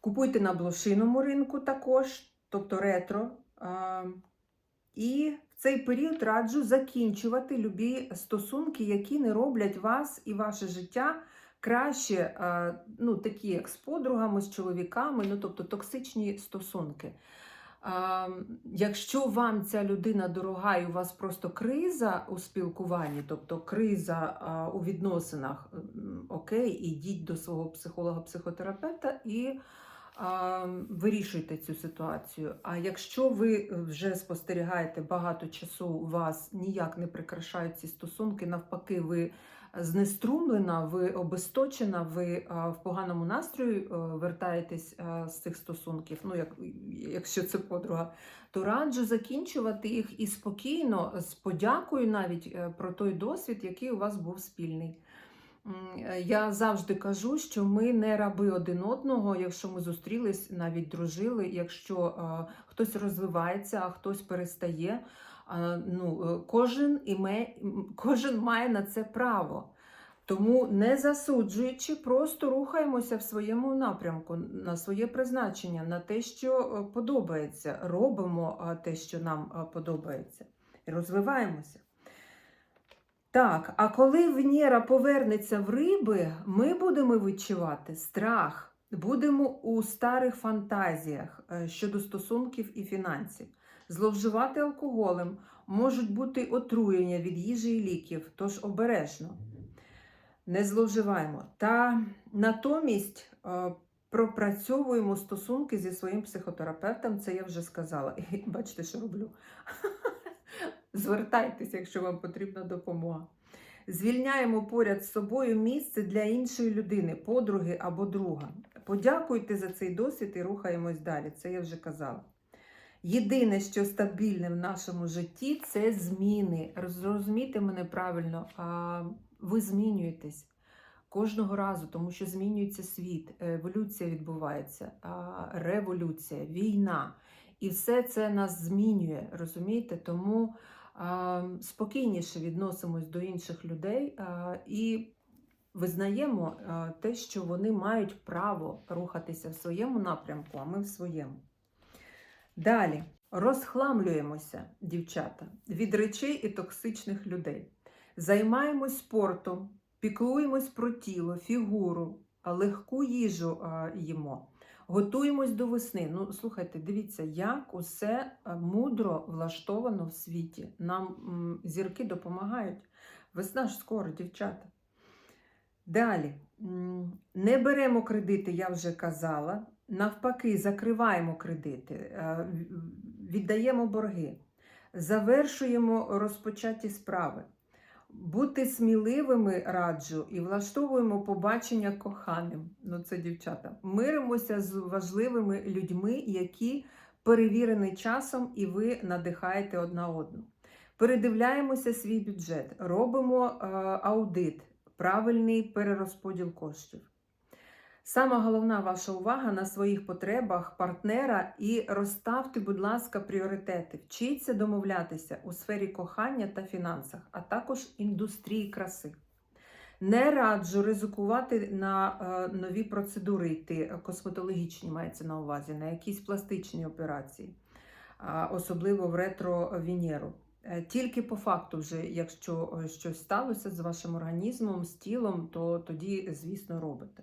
Купуйте на блошиному ринку також, тобто ретро. І в цей період раджу закінчувати любі стосунки, які не роблять вас і ваше життя краще, ну, такі як з подругами, з чоловіками, ну, тобто токсичні стосунки. Якщо вам ця людина дорога і у вас просто криза у спілкуванні, тобто криза у відносинах, окей, ідіть до свого психолога-психотерапевта і вирішуйте цю ситуацію. А якщо ви вже спостерігаєте багато часу, вас ніяк не прикрашають ці стосунки, навпаки, ви знеструмлена, ви обесточена, ви в поганому настрої вертаєтесь з цих стосунків, ну як, якщо це подруга, то раджу закінчувати їх і спокійно, з подякою навіть е, про той досвід, який у вас був спільний. Е, Я завжди кажу, що ми не раби один одного, якщо ми зустрілись, навіть дружили, якщо е, хтось розвивається, а хтось перестає. ну, е, кожен, іме, кожен має на це право. Тому не засуджуючи, просто рухаємося в своєму напрямку, на своє призначення, на те, що подобається. Робимо те, що нам подобається, і розвиваємося. Так, а коли Венера повернеться в риби, ми будемо відчувати страх, будемо у старих фантазіях е, щодо стосунків і фінансів. Зловживати алкоголем можуть бути отруєння від їжі і ліків, тож обережно. Не зловживаємо. Та натомість е, пропрацьовуємо стосунки зі своїм психотерапевтом, це я вже сказала. І бачите, що роблю. Звертайтеся, якщо вам потрібна допомога. Звільняємо поряд з собою місце для іншої людини, подруги або друга. Подякуйте за цей досвід і рухаємось далі. Це я вже казала. Єдине, що стабільне в нашому житті, це зміни. Зрозумійте мене правильно, ви змінюєтесь кожного разу, тому що змінюється світ, еволюція відбувається, революція, війна. І все це нас змінює, розумієте? Тому спокійніше відносимось до інших людей і визнаємо те, що вони мають право рухатися в своєму напрямку, а ми в своєму. Далі розхламлюємося, дівчата, від речей і токсичних людей. Займаємось спортом, піклуємось про тіло, фігуру, легку їжу їмо. Готуємось до весни. Ну, слухайте, дивіться, як усе мудро влаштовано в світі. Нам зірки допомагають. Весна ж скоро, дівчата. Далі. Не беремо кредити, я вже казала. Навпаки, закриваємо кредити, е, віддаємо борги, завершуємо розпочаті справи. Бути сміливими раджу і влаштовуємо побачення коханим. Ну, це дівчата. Миримося з важливими людьми, які перевірені часом, і ви надихаєте одна одну. Передивляємося свій бюджет, робимо е, аудит, правильний перерозподіл коштів. Сама головна ваша увага на своїх потребах партнера і розставте, будь ласка, пріоритети. Вчіться домовлятися у сфері кохання та фінансах, а також індустрії краси. Не раджу ризикувати на е, нові процедури йти, е, косметологічні мається на увазі, на якісь пластичні операції. особливо в ретро-венеру. Е, Тільки по факту, вже, якщо щось сталося з вашим організмом, з тілом, то тоді, звісно, робите.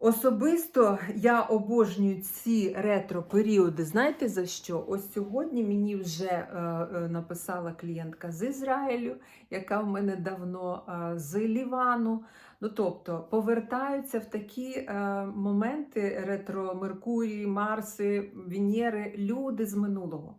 Особисто я обожнюю ці ретро-періоди. Знаєте за що? Ось сьогодні мені вже е, е, написала клієнтка з Ізраїлю, яка в мене давно е, з Лівану. Ну, тобто повертаються в такі моменти ретро Меркурії, Марси, Венери, люди з минулого.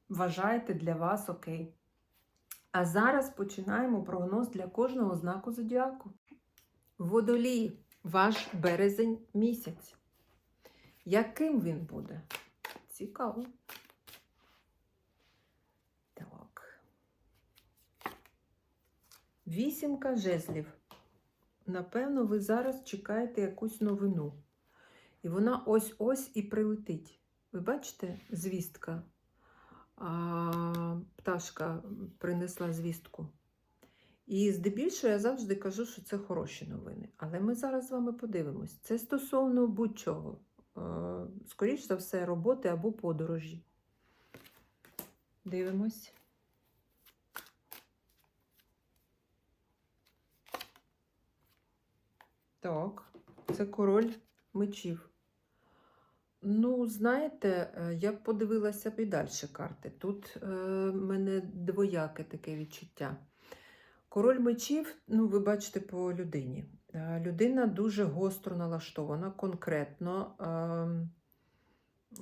вважаєте для вас окей. А зараз починаємо прогноз для кожного знаку зодіаку. Водолій, ваш березень місяць. Яким він буде? Цікаво. Так. Вісімка жезлів. Напевно, ви зараз чекаєте якусь новину. І вона ось-ось і прилетить. Ви бачите, звістка? А, пташка принесла звістку. І здебільшого я завжди кажу, що це хороші новини. Але ми зараз з вами подивимось. Це стосовно будь-чого. Скоріше за все, роботи або подорожі. Дивимось. Так, це король мечів. Ну, знаєте, е, я подивилася б і далі карти. Тут е, в мене двояке таке відчуття. Король мечів, ну, ви бачите по людині. Е, Людина дуже гостро налаштована, конкретно,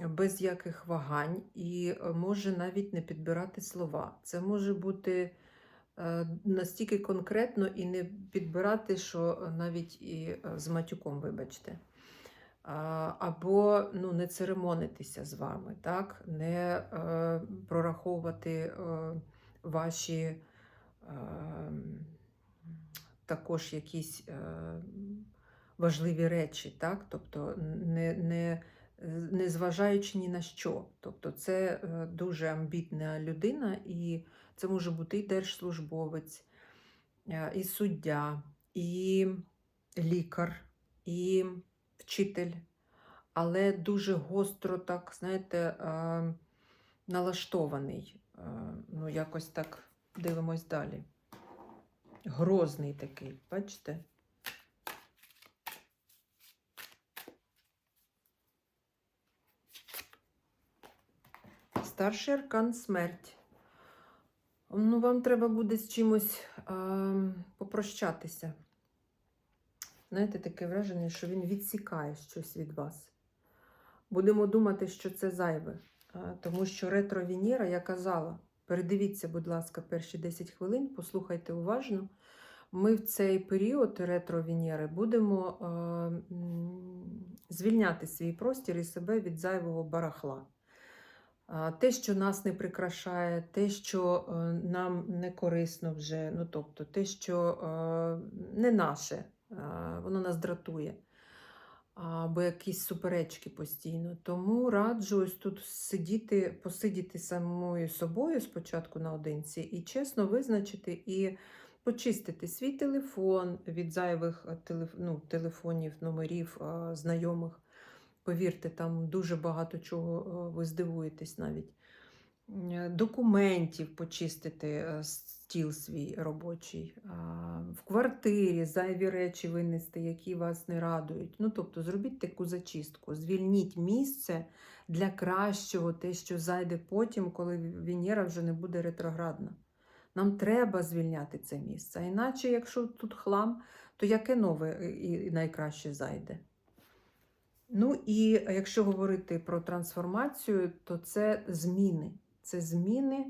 е, без яких вагань, і е, може навіть не підбирати слова. Це може бути е, настільки конкретно і не підбирати, що навіть і е, з матюком, вибачте. Або ну, не церемонитися з вами, так? не е, прораховувати е, ваші е, також якісь е, важливі речі, так? тобто не, не, не зважаючи ні на що. Тобто це е, дуже амбітна людина, і це може бути і держслужбовець, е, і суддя, і лікар, і вчитель, але дуже гостро, так, знаєте, налаштований. Ну, якось так дивимось далі. Грозний такий, бачите? Старший аркан смерть. Ну, вам треба буде з чимось е, попрощатися. Знаєте, таке враження, що він відсікає щось від вас. Будемо думати, що це зайве. Тому що ретро-Венера, я казала, передивіться, будь ласка, перші 10 хвилин, послухайте уважно. Ми в цей період ретро-Венери будемо е, звільняти свій простір і себе від зайвого барахла. те, що нас не прикрашає, те, що е, нам не корисно вже, ну тобто те, що е, не наше, воно нас дратує. Або якісь суперечки постійно. Тому раджу ось тут сидіти, посидіти самою собою спочатку наодинці і чесно визначити і почистити свій телефон від зайвих ну, телефонів, номерів знайомих. Повірте, там дуже багато чого ви здивуєтесь навіть. Документів почистити е, стіл свій робочий, в квартирі зайві речі винести, які вас не радують. Ну, тобто, зробіть таку зачистку, звільніть місце для кращого, те, що зайде потім, коли Венера вже не буде ретроградна. Нам треба звільняти це місце. А іначе, якщо тут хлам, то яке нове і найкраще зайде? Ну і якщо говорити про трансформацію, то це зміни. Це зміни.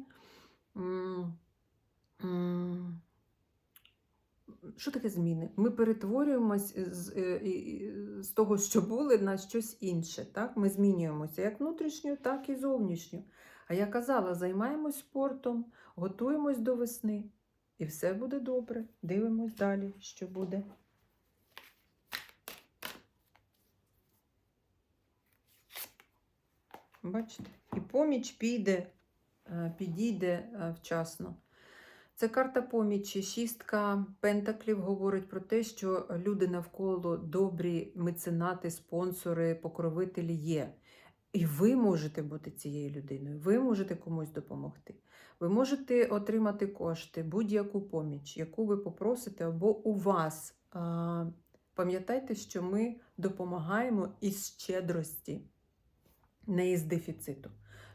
Що таке зміни? Ми перетворюємось з, е, з того, що були, на щось інше. Так? Ми змінюємося як внутрішньо, так і зовнішньо. А я казала, займаємось спортом, готуємось до весни, і все буде добре. Дивимось далі, що буде. Бачите? І поміч піде, е, підійде е, вчасно. Це карта помічі. Шістка пентаклів говорить про те, що люди навколо добрі меценати, спонсори, покровителі є. І ви можете бути цією людиною, ви можете комусь допомогти. Ви можете отримати кошти, будь-яку поміч, яку ви попросите, або у вас. Пам'ятайте, що ми допомагаємо із щедрості, не із дефіциту.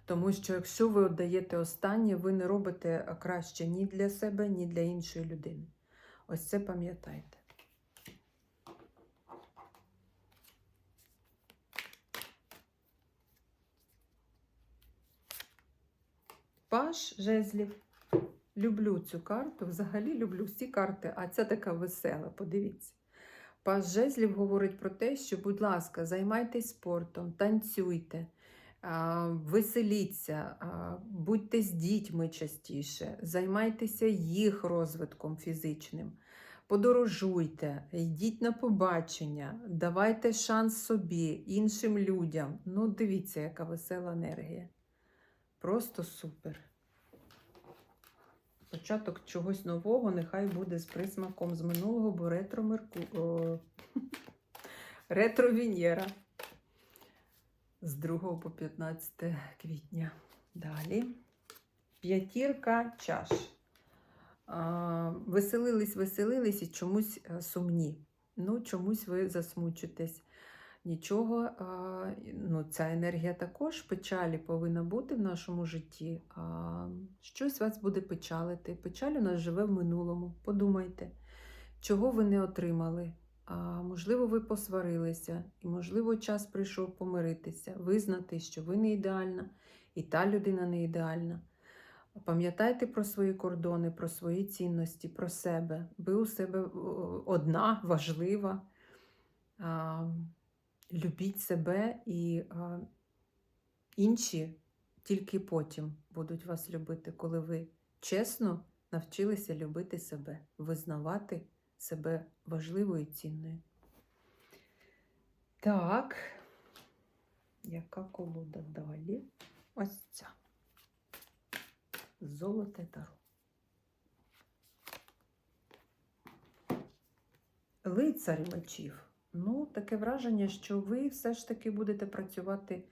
Тому що якщо ви віддаєте останнє, ви не робите краще ні для себе, ні для іншої людини. Ось це пам'ятайте. Паш жезлів. Люблю цю карту. Взагалі люблю всі карти, а ця така весела, подивіться. Паш жезлів говорить про те, що, будь ласка, займайтесь спортом, танцюйте, веселіться, будьте з дітьми частіше, займайтеся їх розвитком фізичним, подорожуйте, йдіть на побачення, давайте шанс собі, іншим людям. Ну, дивіться, яка весела енергія. Просто супер. Початок чогось нового нехай буде з присмаком з минулого, бо ретро Мерку... Ретро Венера з 2 по 15 квітня. Далі. П'ятірка чаш. Веселились, веселились і чомусь е, сумні. Ну, чомусь ви засмучитесь. Нічого, ну, ця енергія також печалі повинна бути в нашому житті. Щось вас буде печалити. Печаль у нас живе в минулому. Подумайте, чого ви не отримали. А, можливо, ви посварилися, і, можливо, час прийшов помиритися, визнати, що ви не ідеальна, і та людина не ідеальна. Пам'ятайте про свої кордони, про свої цінності, про себе. Ви у себе одна, важлива. Любіть себе і інші тільки потім будуть вас любити, коли ви чесно навчилися любити себе, визнавати себе важливою і цінною. Так, яка колода далі? Ось ця. Золоте таро. Лицар мечів. Ну, таке враження, що ви все ж таки будете працювати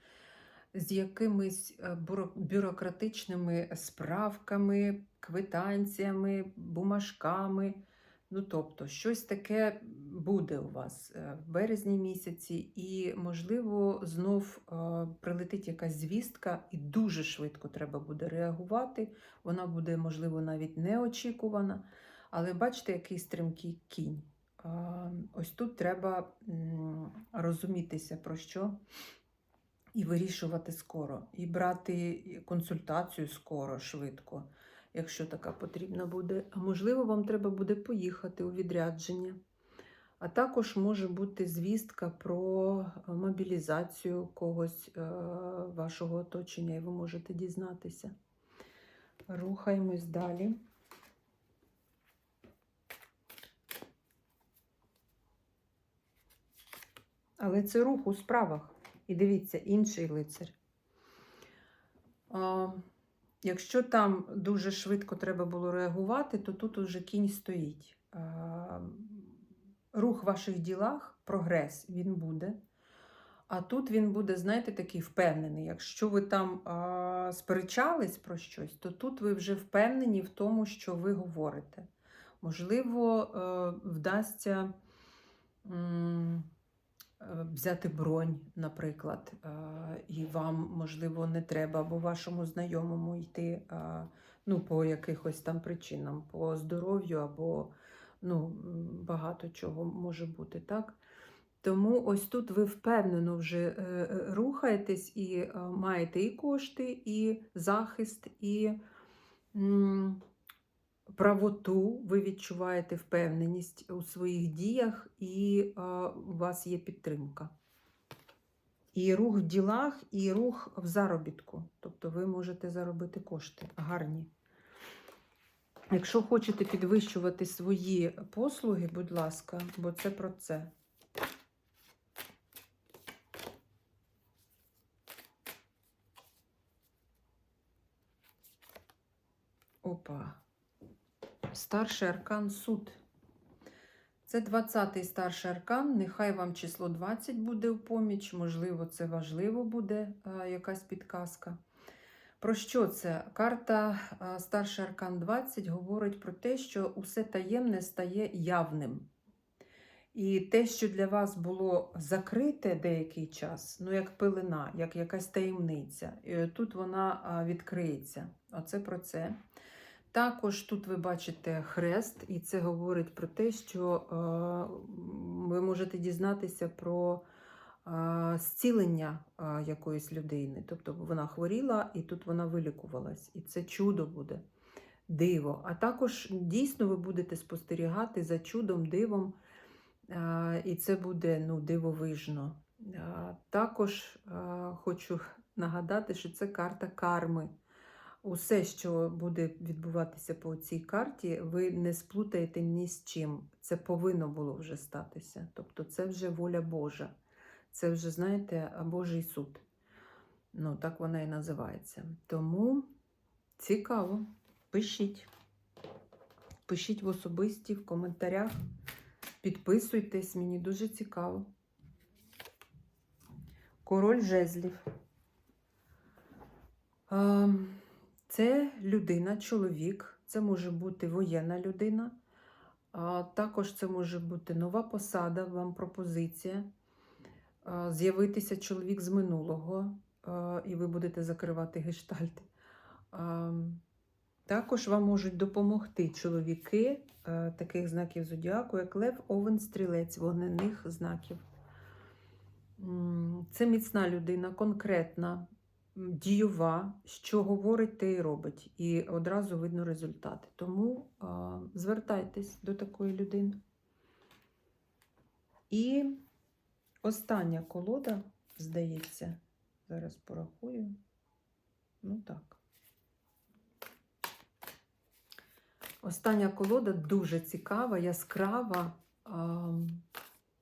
з якимись е, бюрократичними справками, квитанціями, бумажками. Ну, тобто, щось таке буде у вас е, в березні місяці, і, можливо, знов е, прилетить якась звістка, і дуже швидко треба буде реагувати. Вона буде, можливо, навіть неочікувана. Але бачите, який стрімкий кінь. Ось тут треба розумітися про що і вирішувати скоро, і брати консультацію скоро, швидко, якщо така потрібна буде. А можливо, вам треба буде поїхати у відрядження. А також може бути звістка про мобілізацію когось е, вашого оточення, і ви можете дізнатися. Рухаємось далі. Але це рух у справах. І дивіться, інший лицар. А, якщо там дуже швидко треба було реагувати, то тут уже кінь стоїть. Рух в ваших ділах, прогрес, він буде. А тут він буде, знаєте, такий впевнений. Якщо ви там а, сперечались про щось, то тут ви вже впевнені в тому, що ви говорите. Можливо, е, вдасться м, взяти бронь, наприклад, е, і вам, можливо, не треба або вашому знайомому йти е, ну, по якихось там причинам, по здоров'ю або ну, багато чого може бути, так? Тому ось тут ви впевнено вже е, е, рухаєтесь і е, маєте і кошти, і захист, і правоту. Ви відчуваєте впевненість у своїх діях, і у вас є підтримка. І рух в ділах, і рух в заробітку. Тобто ви можете заробити кошти гарні. Якщо хочете підвищувати свої послуги, будь ласка, бо це про це. Опа. Старший аркан суд. Це 20-й старший аркан. Нехай вам число 20 буде в поміч. Можливо, це важливо буде а, якась підказка. Про що це? Карта а, Старший аркан 20 говорить про те, що усе таємне стає явним. І те, що для вас було закрите деякий час, ну як пилина, як якась таємниця, і тут вона відкриється. Оце про це. Також тут ви бачите хрест, і це говорить про те, що е, ви можете дізнатися про е, зцілення е, якоїсь людини. Тобто вона хворіла, і тут вона вилікувалась. І це чудо буде, диво. А також дійсно ви будете спостерігати за чудом, дивом, і це буде ну, дивовижно. Також хочу нагадати, що це карта карми. Усе, що буде відбуватися по цій карті, ви не сплутаєте ні з чим. Це повинно було вже статися. Тобто це вже воля Божа. Це вже, знаєте, Божий суд. Ну, так вона і називається. Тому цікаво. Пишіть. Пишіть в особисті, в коментарях. Підписуйтесь, мені дуже цікаво. Король жезлів. Ем, Це людина, чоловік, це може бути воєнна людина, а також це може бути нова посада, вам пропозиція. З'явитися чоловік з минулого, і ви будете закривати гештальти. Також вам можуть допомогти чоловіки таких знаків зодіаку, як Лев, Овен, Стрілець, вогнених знаків. Це міцна людина, конкретна, дієва, що говорить, те і робить. І одразу видно результати. Тому а, звертайтесь до такої людини. І остання колода, здається, зараз порахую. Ну так. Остання колода дуже цікава, яскрава, а,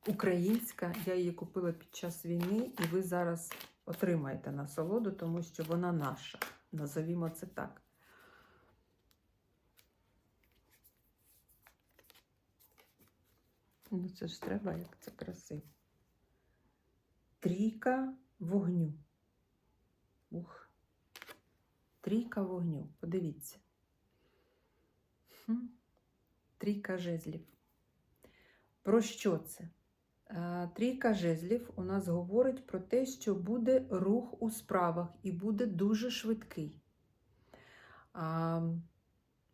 українська. Я її купила під час війни, і ви зараз отримаєте насолоду, тому що вона наша. Назовімо це так. Ну, це ж треба, як це красиво. Трійка вогню. Ух. Трійка вогню. Подивіться. Трійка жезлів. Про що це? Е, Трійка жезлів у нас говорить про те, що буде рух у справах і буде дуже швидкий.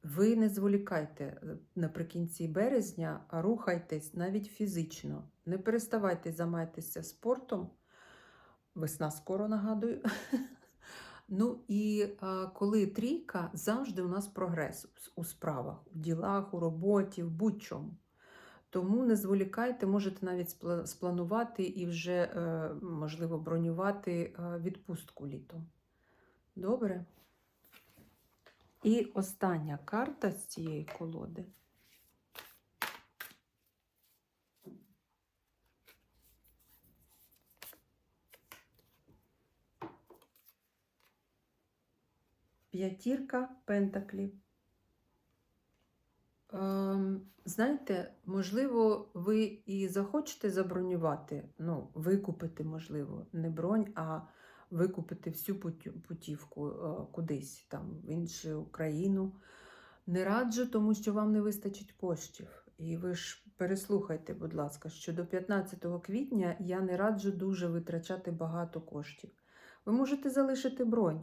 Ви не зволікайте е, наприкінці березня, а рухайтесь навіть фізично. Не переставайте займатися спортом. Весна скоро нагадую. Ну і а, коли трійка, завжди у нас прогрес у справах, у ділах, у роботі, в будь-чому. Тому не зволікайте, можете навіть спланувати і вже, е, можливо, бронювати е, відпустку літом. Добре? І остання карта з цієї колоди. П'ятірка пентаклів. Ем, знаєте, можливо, ви і захочете забронювати, ну, викупити, можливо, не бронь, а викупити всю путівку е, кудись, там, в іншу країну. Не раджу, тому що вам не вистачить коштів. І ви ж переслухайте, будь ласка, що до 15 квітня я не раджу дуже витрачати багато коштів. Ви можете залишити бронь,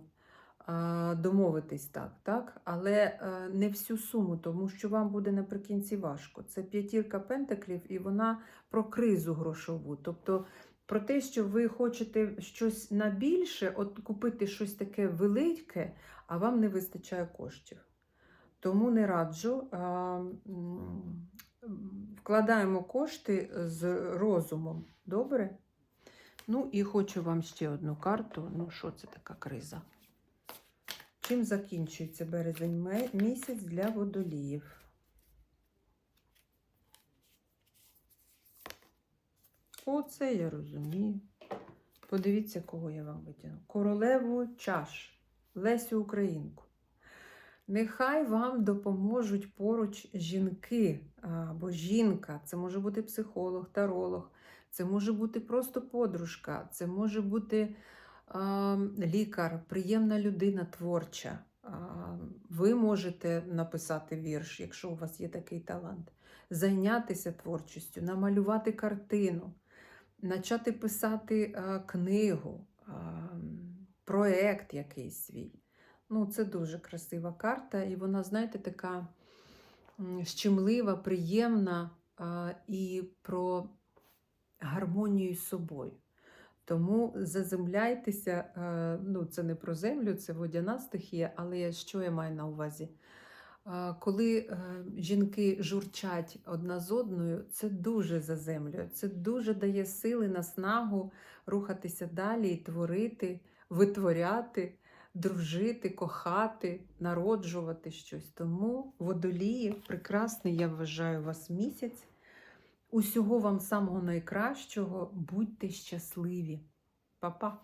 домовитись так, так? але е, не всю суму, тому що вам буде наприкінці важко. Це п'ятірка пентаклів, і вона про кризу грошову. Тобто про те, що ви хочете щось на більше, от купити щось таке велике, а вам не вистачає коштів. Тому не раджу. Вкладаємо кошти з розумом. Добре? Ну і хочу вам ще одну карту. Ну, що це така криза? Чим закінчується березень місяць для водоліїв? Оце я розумію. Подивіться, кого я вам витягну. Королеву чаш, Лесю Українку. Нехай вам допоможуть поруч жінки або жінка. Це може бути психолог, таролог, це може бути просто подружка, це може бути лікар, приємна людина творча. Ви можете написати вірш, якщо у вас є такий талант, зайнятися творчістю, намалювати картину, почати писати книгу, а, проект якийсь свій. Ну, це дуже красива карта, і вона, знаєте, така щемлива, приємна і про гармонію з собою. Тому заземляйтеся, е, ну це не про землю, це водяна стихія, але що я маю на увазі? Е, Коли е, жінки журчать одна з одною, це дуже заземлює, це дуже дає сили, наснагу рухатися далі і творити, витворяти, дружити, кохати, народжувати щось. Тому водолії, прекрасний, я вважаю вас місяць. Усього вам самого найкращого, будьте щасливі. Па-па!